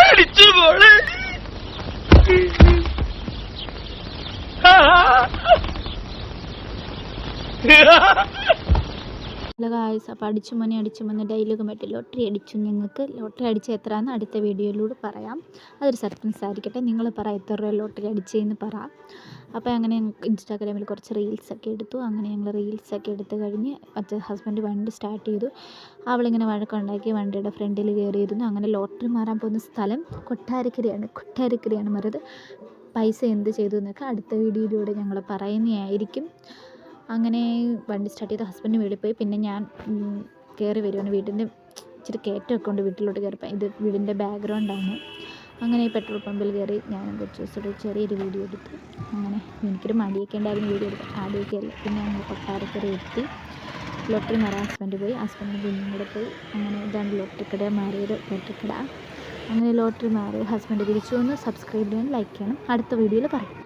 അടിച്ചു മോളെ hello guys അപ്പോൾ അടിച്ചു മുന്നേ അടിച്ചു മോനെ ഡയലോഗ് പറ്റി ലോട്ടറി അടിച്ചു ഞങ്ങൾക്ക്. ലോട്ടറി അടിച്ച എത്രയാണെന്ന് അടുത്ത വീഡിയോയിലൂടെ പറയാം. അതൊരു സർപ്രൈസ് ആയിരിക്കട്ടെ. നിങ്ങൾ പറ എത്ര രൂപ ലോട്ടറി അടിച്ചതെന്ന് പറ. അപ്പോൾ അങ്ങനെ ഇൻസ്റ്റാഗ്രാമിൽ കുറച്ച് റീൽസൊക്കെ എടുത്തു. അങ്ങനെ ഞങ്ങൾ റീൽസൊക്കെ എടുത്ത് കഴിഞ്ഞ് മറ്റേ ഹസ്ബൻഡ് വണ്ടി സ്റ്റാർട്ട് ചെയ്തു. അവളിങ്ങനെ വഴക്കുണ്ടാക്കി വണ്ടിയുടെ ഫ്രണ്ടിൽ കയറിയിരുന്നു അങ്ങനെ ലോട്ടറി മാറാൻ പോകുന്ന സ്ഥലം കൊട്ടാരക്കരയാണ്. കൊട്ടാരക്കരയാണ് മറത് പൈസ എന്ത് ചെയ്തു എന്നൊക്കെ അടുത്ത വീഡിയോയിലൂടെ ഞങ്ങൾ പറയുന്നതായിരിക്കും. അങ്ങനെ വണ്ടി സ്റ്റാർട്ട് ചെയ്ത് ഹസ്ബൻഡ് വീട്ടിൽ പോയി. പിന്നെ ഞാൻ കയറി വരുവാണ് വീടിന്റെ ഇച്ചിരി കയറ്റമൊക്കെ ഉണ്ട്. വീട്ടിലോട്ട് കയറിപ്പോൾ ഇത് വീടിന്റെ ബാക്ക്ഗ്രൗണ്ടാണ് അങ്ങനെ ഈ പെട്രോൾ പമ്പിൽ കയറി ഞാൻ കുറച്ച് ദിവസത്തോടെ ചെറിയൊരു വീഡിയോ എടുത്തു. അങ്ങനെ എനിക്കൊരു മടിയൊക്കെ ഉണ്ടായിരുന്നു വീഡിയോ എടുക്കാൻ. ആദ്യമൊക്കെ അല്ല. പിന്നെ ഞങ്ങൾ കൊട്ടാരക്കര എത്തി. ലോട്ടറി മാറാൻ ഹസ്ബൻഡ് പോയി. ഹസ്ബൻഡ് കുഞ്ഞും കൂടെ പോയി. അങ്ങനെ ഇതാണ് ലോട്ടറി കട മാറിയത് ലോട്ടറി കട. അങ്ങനെ ലോട്ടറി മാറി. ഹസ്ബൻഡ് തിരിച്ചു വന്ന്. സബ്സ്ക്രൈബ് ചെയ്യണം ലൈക്ക് ചെയ്യണം. അടുത്ത വീഡിയോയിൽ പറയും.